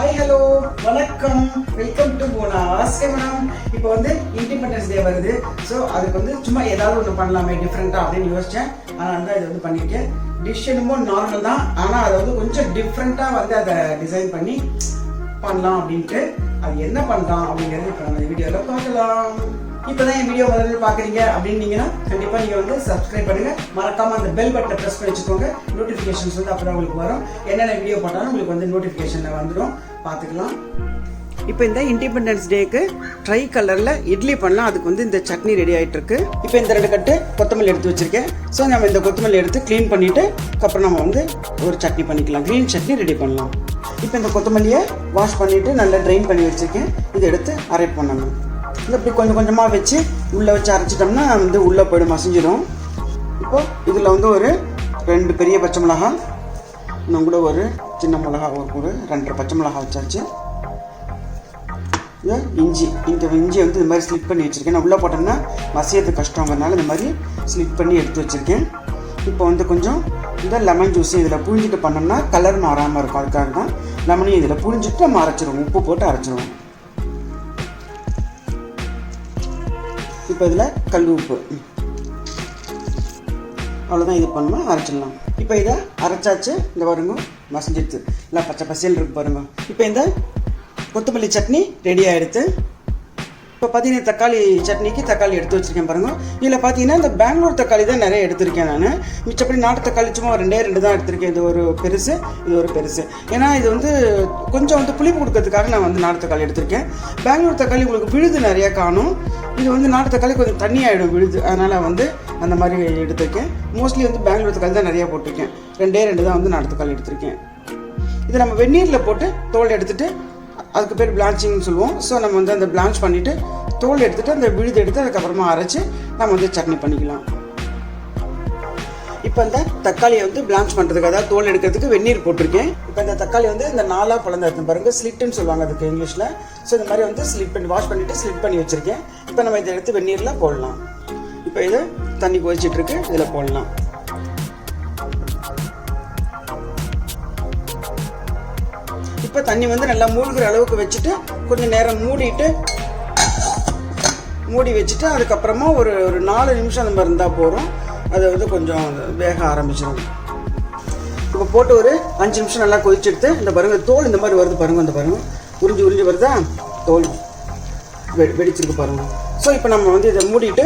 Hi hello வணக்கம். Welcome to போனா madam இப்போ வந்து இண்டிபெண்டன்ஸ் டே வருது. ஸோ அதுக்கு வந்து சும்மா ஏதாவது ஒன்று பண்ணலாமே டிஃப்ரெண்ட்டாக அப்படின்னு யோசித்தேன் அதனால தான் இது வந்து பண்ணியிருக்கேன். டிஷ் என்னமோ நார்மல் தான். ஆனால் அதை வந்து கொஞ்சம் டிஃப்ரெண்ட்டாக வந்து அதை டிசைன் பண்ணி பண்ணலாம் அப்படின்ட்டு. அது என்ன பண்ணலாம் அப்படிங்கிறது இப்போ நம்ம வீடியோவில் பார்க்கலாம். இப்போ தான் என் வீடியோ முதல்ல பார்க்குறீங்க அப்படின்னீங்கன்னா கண்டிப்பாக நீங்கள் வந்து சப்ஸ்கிரைப் பண்ணுங்கள் மறக்காமல் அந்த பெல் பட்டனை ப்ரெஸ் பண்ணி வச்சுக்கோங்க. நோட்டிஃபிகேஷன்ஸ் வந்து அப்புறம் உங்களுக்கு வரும். என்னென்ன வீடியோ போட்டாலும் உங்களுக்கு வந்து நோட்டிஃபிகேஷனில் வந்துடும் பார்த்துக்கலாம் இப்போ இந்த இண்டிபெண்டன்ஸ் டேக்கு ட்ரை கலரில் இட்லி பண்ணலாம். அதுக்கு வந்து இந்த சட்னி ரெடி ஆகிட்டுருக்கு இப்போ இந்த ரெண்டு கட்டு கொத்தமல்லி எடுத்து வச்சுருக்கேன். ஸோ நம்ம இந்த கொத்தமல்லி எடுத்து க்ளீன் பண்ணிவிட்டு அப்புறம் நம்ம வந்து ஒரு சட்னி பண்ணிக்கலாம். க்ரீன் சட்னி ரெடி பண்ணலாம். இப்போ இந்த கொத்தமல்லியை வாஷ் பண்ணிவிட்டு நல்லா ட்ரைன் பண்ணி வச்சுருக்கேன். இதை எடுத்து அரைப் பண்ணணும் இது இப்படி கொஞ்சம் கொஞ்சமாக வச்சு உள்ளே வச்சு அரைச்சிட்டோம்னா வந்து உள்ளே போய்டும் மசிஞ்சிடும். இப்போது இதில் வந்து ஒரு ரெண்டு பெரிய பச்சை மிளகாய் இன்னும் கூட ஒரு சின்ன மிளகா ஒரு ஒரு ரெண்டரை பச்சை மிளகா வச்சாச்சு. இது இஞ்சி இந்த இஞ்சி வந்து இந்த மாதிரி ஸ்லிப் பண்ணி வச்சுருக்கேன். நான் உள்ளே போட்டோம்னா மசியது கஷ்டங்கிறதுனால இந்த மாதிரி ஸ்லிப் பண்ணி எடுத்து வச்சுருக்கேன். இப்போ வந்து கொஞ்சம் இந்த லெமன் ஜூஸ் இதில் புழிஞ்சிட்டு பண்ணோம்னா கலர் மாறாமல் இருக்கும். அதுக்காக தான் லெமனையும் இதில் புழிஞ்சிட்டு நம்ம அரைச்சிடுவோம் உப்பு போட்டு அரைச்சிடுவோம் இப்போ இதில் கல் உப்பு. அவ்வளோதான் இது பண்ணுவோம் அரைச்சிடலாம். இப்போ இதை அரைச்சாச்சு. இந்த பாருங்க மசிஞ்சிடுது நல்லா பச்சை பசேல் இருக்கு பாருங்க. இப்போ இந்த கொத்தமல்லி சட்னி ரெடி ஆகிடுது இப்போ பார்த்தீங்கன்னா தக்காளி சட்னிக்கு தக்காளி எடுத்து வச்சிருக்கேன் பாருங்க. இதில் பார்த்தீங்கன்னா இந்த பெங்களூர் தக்காளி தான் நிறைய எடுத்திருக்கேன் நான். மிச்சப்படி நாட்டு தக்காளி சும்மா ரெண்டே ரெண்டு தான் எடுத்திருக்கேன். இது ஒரு பெருசு இது ஒரு பெருசு. ஏன்னா இது வந்து கொஞ்சம் வந்து புளிப்பு கொடுக்கறதுக்காக நான் வந்து நாட்டு தக்காளி எடுத்திருக்கேன். பெங்களூர் தக்காளி உங்களுக்கு விழுது நிறையா காணும். இது வந்து நாட்டு தக்காளி கொஞ்சம் தண்ணி ஆகிடும் விழுது. அதனால் வந்து அந்த மாதிரி எடுத்திருக்கேன். மோஸ்ட்லி வந்து பெங்களூர் தக்காளி தான் நிறையா போட்டிருக்கேன். ரெண்டே ரெண்டு தான் வந்து நாட்டு தக்காளி எடுத்திருக்கேன். இதை நம்ம வெந்நீரில் போட்டு தோல் எடுத்துகிட்டு அதுக்கு பேர் பிளான்ச்சிங்னு சொல்லுவோம். ஸோ நம்ம வந்து அந்த பிளான்ச் பண்ணிவிட்டு தோல் எடுத்துகிட்டு அந்த விழுது எடுத்து அதுக்கப்புறமா அரைச்சி நம்ம வந்து சட்னி பண்ணிக்கலாம். இப்போ இந்த தக்காளியை வந்து பிளான்ச் பண்ணுறதுக்கு அதாவது தோல் எடுக்கிறதுக்கு வெந்நீர் போட்டிருக்கேன். இப்போ இந்த தக்காளி வந்து இந்த நாலாக பழந்த எடுத்து பாருங்க ஸ்லிட்டுன்னு சொல்லுவாங்க அதுக்கு இங்கிலீஷில். ஸோ இந்த மாதிரி வந்து ஸ்லிட் பண்ணி வாஷ் பண்ணிவிட்டு ஸ்லிட் பண்ணி வச்சுருக்கேன். இப்போ நம்ம இதை எடுத்து வெந்நீரில் போடலாம். இப்போ இதை தண்ணி கொதிச்சிட்ருக்கு இதில் போடலாம். இப்போ தண்ணி வந்து நல்லா மூழ்கிற அளவுக்கு வச்சுட்டு கொஞ்சம் நேரம் மூடிட்டு மூடி வச்சுட்டு அதுக்கப்புறமா ஒரு ஒரு நாலு நிமிஷம் நம்ம இருந்தால் போகிறோம் அது வந்து கொஞ்சம் வேக ஆரம்பிச்சிடும் இப்போ போட்டு ஒரு அஞ்சு நிமிஷம் நல்லா கொதிச்செடுத்து இந்த பாருங்க தோல் இந்த மாதிரி வருது பாருங்க அந்த பருங்க. உறிஞ்சி உறிஞ்சி வருதா? தோல் வெ வெடிச்சிருக்கு பாருங்க. ஸோ இப்போ நம்ம வந்து இதை மூடிட்டு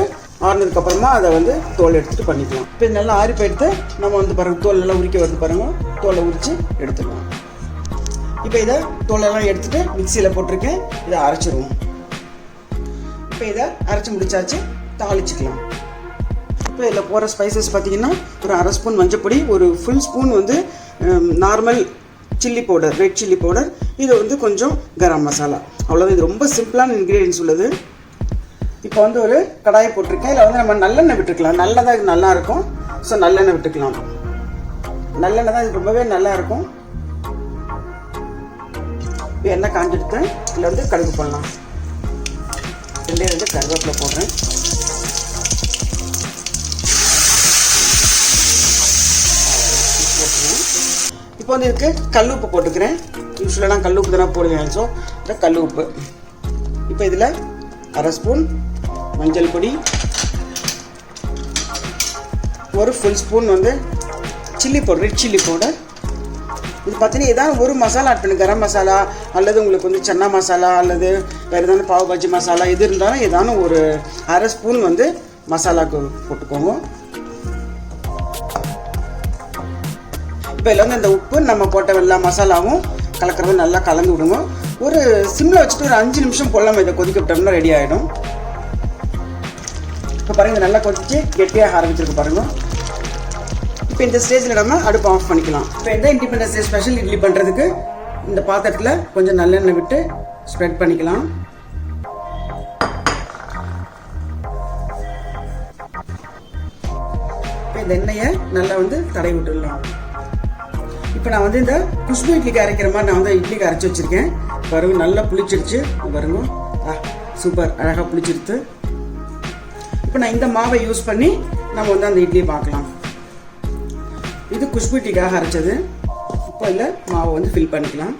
ஆறுனதுக்கப்புறமா அதை வந்து தோல் எடுத்துகிட்டு பண்ணிக்கலாம். இப்போ நல்லா ஆறி போயிட்டு நம்ம வந்து பாருங்க தோல் நல்லா உரிக்க வருது பாருங்க. தோலை உரித்து எடுத்துக்கலாம். இப்போ இதை தோலெல்லாம் எடுத்துட்டு மிக்சியில் போட்டிருக்கேன். இதை அரைச்சிருவோம். இப்போ இதை அரைச்சி முடிச்சாச்சு. தாளிச்சுக்கலாம். இப்போ இதில் போகிற ஸ்பைசஸ் பார்த்தீங்கன்னா ஒரு அரை ஸ்பூன் மஞ்சப்பொடி ஒரு ஃபுல் ஸ்பூன் வந்து normal chilli powder red chilli powder இது வந்து கொஞ்சம் கரம் மசாலா அவ்வளோதான் இது ரொம்ப சிம்பிளான இன்க்ரீடியன்ஸ் உள்ளது. இப்போ வந்து ஒரு கடாயை போட்டிருக்கேன். இதில் வந்து நம்ம நல்லெண்ணெய் விட்டுருக்கலாம் நல்லதாக இது நல்லாயிருக்கும் ஸோ நல்லெண்ணெய் விட்டுக்கலாம். நல்லெண்ணெய் தான் இது ரொம்பவே நல்லாயிருக்கும் எண்ணெய் காஞ்சிடுத்து இதில் வந்து கடுகு பண்ணலாம் ரெண்டே ரெண்டு கருவேப்பிலை போடுறேன். இப்போ வந்து இதுக்கு கல் உப்பு போட்டுக்கிறேன். யூஸ்வலாக கல் உப்பு தானே போடுவேன். ஸோ இந்த கல் உப்பு. இப்போ இதில் அரை ஸ்பூன் மஞ்சள் பொடி. ஒரு ஃபுல் ஸ்பூன் வந்து chilli powder red chilli powder. இது பார்த்தீங்கன்னா ஏதாவது ஒரு மசாலா ஆட் பண்ணு. கரம் மசாலா அல்லது உங்களுக்கு வந்து சன்னா மசாலா அல்லது வேறு ஏதாவது பாவ் பாஜி மசாலா எது இருந்தாலும் ஏதாவது ஒரு அரை ஸ்பூன் வந்து மசாலாக்கு போட்டுக்கோங்க. இப்போ இதில் வந்து இந்த உப்பு நம்ம போட்ட எல்லா மசாலாவும் கலக்கிறது நல்லா கலந்து விடுங்க. ஒரு சிம்மில் வச்சுட்டு ஒரு அஞ்சு நிமிஷம் போல் இதை கொதிக்க விட்டோம்னா ரெடி ஆகிடும் இப்போ பாருங்கள் நல்லா கொதிச்சு கெட்டியாக ஆரம்பிச்சிருக்கு பாருங்கள் இப்போ இந்த ஸ்டேஜில் நம்ம அடுப்பு ஆஃப் பண்ணிக்கலாம். இப்போ இந்த இண்டிபெண்டன்ஸ் டே ஸ்பெஷல் இட்லி பண்ணுறதுக்கு இந்த பாத்திரத்தில் கொஞ்சம் நல்லெண்ணெய் விட்டு ஸ்ப்ரெட் பண்ணிக்கலாம். இப்போ இந்த எண்ணெயை நல்லா வந்து தடை விட்டுடலாம். இப்போ நான் வந்து இந்த குஷ்பு இட்லிக்கு அரைக்கிற மாதிரி நான் வந்து இட்லிக்கு அரைச்சி வச்சுருக்கேன். பாருங்க நல்லா புளிச்சிருச்சு. பாருங்க. சூப்பர். அழகாக புளிச்சிருத்து இப்போ நான் இந்த மாவை யூஸ் பண்ணி நம்ம வந்து அந்த இட்லியை பார்க்கலாம். இது குஷ்புட்டிக்காக அரைச்சது. இப்போ இல்லை மாவை வந்து ஃபில் பண்ணிக்கலாம்.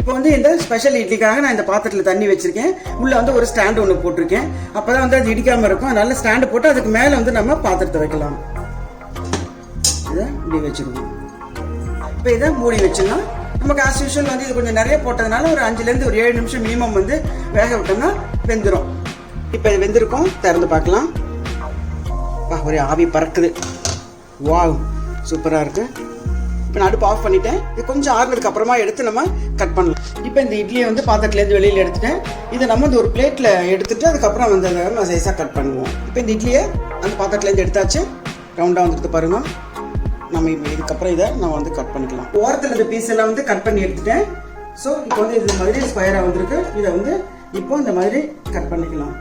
இப்போ வந்து இந்த ஸ்பெஷல் இட்லிக்காக நான் இந்த பாத்திரத்தில் தண்ணி வச்சுருக்கேன். உள்ளே வந்து ஒரு ஸ்டாண்டு ஒன்று போட்டிருக்கேன். அப்போ தான் வந்து அது இடிக்காமல் இருக்கும். அதனால ஸ்டாண்டு போட்டு அதுக்கு மேலே வந்து நம்ம பாத்திரத்தை வைக்கலாம். இதை இப்படி வச்சுக்கணும். இப்போ இதை மூடி வச்சிடலாம் நமக்கு ஆஸ் யூஷுவல் வந்து இது கொஞ்சம் நிறைய போட்டதுனால ஒரு அஞ்சுலேருந்து ஒரு ஏழு நிமிஷம் மினிமம் வந்து வேக விட்டோம்னா வெந்துடும் இப்போ இது வெந்திருக்கும். திறந்து பார்க்கலாம். வா ஒரே ஆவி பறக்குது. வாவ் சூப்பராக இருக்கு. இப்போ நான் அடுப்பு ஆஃப் பண்ணிட்டேன். இது கொஞ்சம் ஆறுனதுக்கு அப்புறமா எடுத்து நம்ம கட் பண்ணலாம். இப்போ இந்த இட்லியை வந்து பாத்திரத்துலேருந்து வெளியில் எடுத்துட்டேன். இதை நம்ம வந்து ஒரு பிளேட்டில் எடுத்துட்டு அதுக்கப்புறம் வந்து அதை நம்ம சைஸாக கட் பண்ணுவோம். இப்போ இந்த இட்லியை அந்த பாத்திரத்துலேருந்து எடுத்தாச்சு. ரவுண்டாக வந்துட்டு பாருங்கள் நம்ம இப்போ இதுக்கப்புறம் இதை நம்ம வந்து கட் பண்ணிக்கலாம். ஓரத்தில் இந்த பீஸ் எல்லாம் வந்து கட் பண்ணி எடுத்துட்டேன். ஸோ இப்போ வந்து இது மாதிரி ஸ்கொயராக வந்திருக்கு. இதை வந்து இப்போ இந்த மாதிரி கட் பண்ணிக்கலாம்.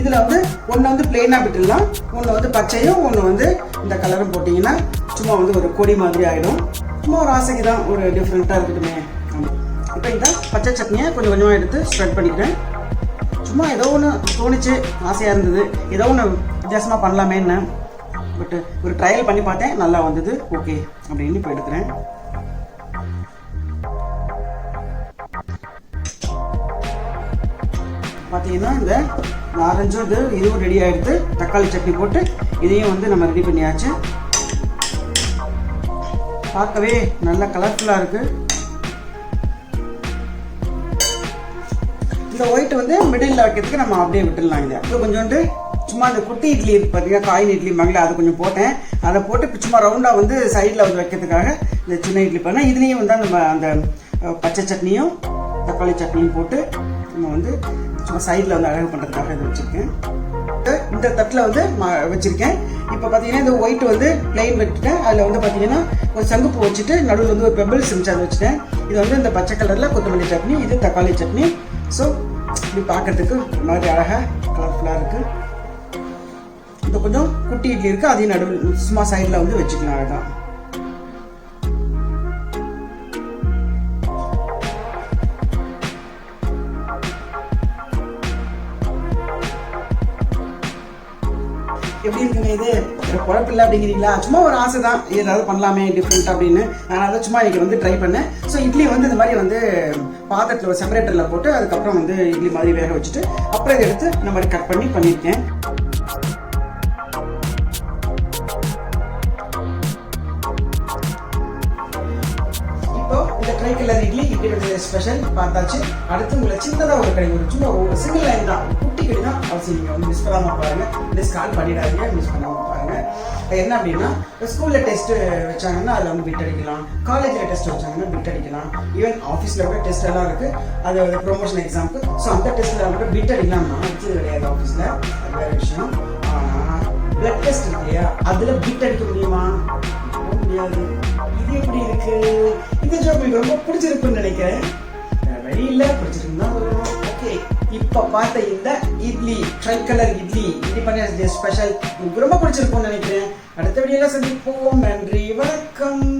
இதில் வந்து ஒன்று வந்து பிளெயினாக விட்டுடலாம். ஒன்று வந்து பச்சையும் ஒன்று வந்து இந்த கலரும் போட்டிங்கன்னா சும்மா வந்து ஒரு கொடி மாதிரி ஆகிடும் சும்மா ஒரு ஆசைக்கு தான் ஒரு டிஃப்ரெண்ட்டாக இருக்கட்டுமே. இப்போ இந்த பச்சை சட்னியை கொஞ்சம் கொஞ்சமாக எடுத்து ஸ்ப்ரெட் பண்ணிக்கிறேன். சும்மா ஏதோ ஒன்று தோணுச்சு ஆசையாக இருந்தது. ஏதோ ஒன்று வித்தியாசமாக பண்ணலாமேன்னு. பட் ஒரு ட்ரையல் பண்ணி பார்த்தேன் நல்லா வந்தது. ஓகே அப்படின்னு இப்போ எடுக்கிறேன். பார்த்தீங்கன்னா இந்த ஆரஞ்சும் இது இதுவும் ரெடி ஆகிடுது தக்காளி சட்னி போட்டு இதையும் வந்து நம்ம ரெடி பண்ணியாச்சு. பார்க்கவே நல்ல கலர்ஃபுல்லாக இருக்குது இந்த ஒயிட் வந்து மிடில் வைக்கிறதுக்கு நம்ம அப்படியே விட்டுடலாம் இதை. இது கொஞ்சோண்டு சும்மா அந்த குட்டி இட்லி இருக்கு பார்த்தீங்கன்னா காயின் இட்லி மங்கள அது கொஞ்சம் போட்டேன். அதை போட்டு சும்மா ரவுண்டாக வந்து சைடில் வந்து வைக்கிறதுக்காக இந்த சின்ன இட்லி பண்ணேன் இதுலேயும் வந்து அந்த அந்த பச்சை சட்னியும் தக்காளி சட்னியும் போட்டு நம்ம வந்து சும்மா சைடில் வந்து அழகு பண்ணுறதுக்காக இது வச்சுருக்கேன். இந்த தட்டில் வந்து வச்சுருக்கேன். இப்போ பார்த்தீங்கன்னா இந்த ஒயிட் வந்து பிளெயின் விட்டுட்டேன். அதில் வந்து பார்த்தீங்கன்னா ஒரு சங்குப்பூ வச்சுட்டு நடுவில் வந்து ஒரு பெபிள்ஸ் இருந்துச்சு அதை வச்சுட்டேன். இது வந்து இந்த பச்சை கலரில் கொத்தமல்லி சட்னி இது தக்காளி சட்னி. ஸோ இப்படி பார்க்கறதுக்கு ஒரு மாதிரி அழகாக கலர்ஃபுல்லாக இருக்குது இந்த கொஞ்சம் குட்டி இட்லி இருக்குது அதையும் நடுவில் சும்மா சைடில் வந்து வச்சுக்கலாம் அழகாக எப்படி இருக்குங்க இது? ஒரு குழப்பம் இல்லை அப்படிங்கிறீங்களா? சும்மா ஒரு ஆசை தான் ஏதாவது பண்ணலாமே டிஃப்ரெண்ட் அப்படின்னு. அதனால தான் சும்மா இங்கே வந்து ட்ரை பண்ணேன். ஸோ இட்லி வந்து இந்த மாதிரி வந்து பாத்திரத்தில் ஒரு செப்பரேட்டரில் போட்டு அதுக்கப்புறம் வந்து இட்லி மாதிரி வேக வச்சுட்டு அப்புறம் இதை எடுத்து இந்த மாதிரி கட் பண்ணி பண்ணியிருக்கேன். ஸ்பெஷல் பார்த்தாச்சு. அடுத்து உங்களை சின்னதாக ஒரு கடை ஒரு சும்மா ஒரு சிங்கிள் லைன் தான். குட்டி கடை தான் அவசியம் நீங்கள் வந்து மிஸ் பண்ணாமல் பாருங்கள் மிஸ் கால் பண்ணிடாதீங்க. மிஸ் பண்ணாமல் பாருங்கள் என்ன அப்படின்னா ஸ்கூலில் டெஸ்ட் வச்சாங்கன்னா அதில் வந்து பிட் அடிக்கலாம். காலேஜில் டெஸ்ட் வச்சாங்கன்னா பிட் அடிக்கலாம். ஈவன் ஆஃபீஸில் கூட டெஸ்ட் எல்லாம் இருக்குது அது ஒரு ப்ரொமோஷன் எக்ஸாம்க்கு ஸோ அந்த டெஸ்ட்டில் கூட பிட் அடிக்கலாம்னா வச்சது கிடையாது ஆஃபீஸில் வேறு விஷயம். ஆனால் பிளட் டெஸ்ட் இருக்கு இல்லையா? அதில் பிட் அடிக்க முடியுமா? முடியாது. இது எப்படி இருக்குது இந்த ஜோக் உங்களுக்கு ரொம்ப பிடிச்சிருக்குன்னு நினைக்கிறேன். வெளியில வழி இல்ல பிடிச்சிருக்குன்னு சொல்லணும் ஓகே இப்போ பார்த்த இந்த idli dry colour idli independence day special உங்களுக்கு ரொம்ப பிடிச்சிருக்கும்னு நினைக்கிறேன். அடுத்த வீடியோல சந்திப்போம். நன்றி வணக்கம்.